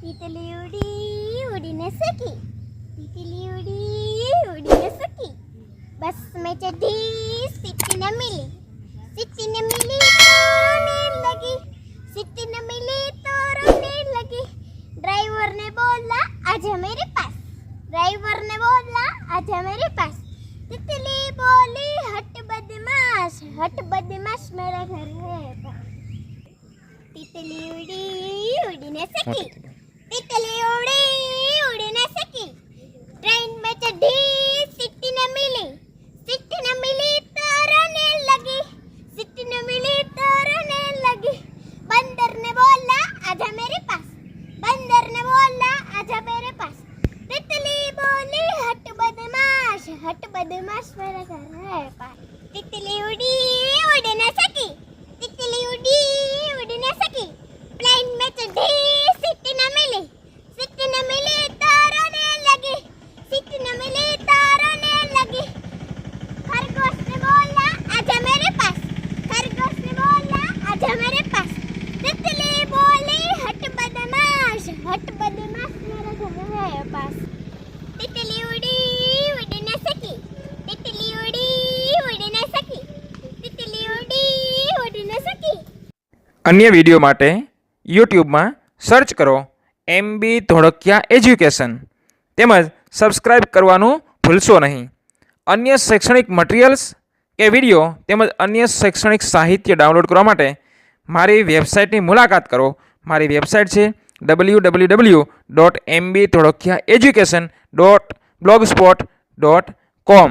तितली उडी उडीने सकी तितली उडी उडीने सकी बस में चढ़ी सिटी न मिली सिटी न मिली तो रोने लगी सिटी न मिली तो रोने लगी ड्राइवर ने बोला आज मेरे पास ड्राइवर ने बोला आज मेरे पास तितली बोली हट बदमाश हट बदमाश मेरा घर है तितली उड़ी उड़ी ने सकी तितली उड़ी उड़ी न सकी। ट्रेन में चढ़ी, सीट न मिली। सीट न मिली तो रोने लगी। सीट न मिली तो रोने लगी। बंदर ने बोला, आजा मेरे पास। बंदर ने बोला, आजा मेरे पास। तितली बोली, हट बदमाश हट बदमाश मेरा घर है। અન્ય વીડિયો માટે યુટ્યુબમાં સર્ચ કરો એમ બી ધોળકિયા એજ્યુકેશન તેમજ સબસ્ક્રાઇબ કરવાનું ભૂલશો નહીં. અન્ય શૈક્ષણિક મટીરિયલ્સ કે વીડિયો તેમજ અન્ય શૈક્ષણિક સાહિત્ય ડાઉનલોડ કરવા માટે મારી વેબસાઇટની મુલાકાત કરો. મારી વેબસાઇટ છે W W W dot M B Dholakiya education dot blogspot dot com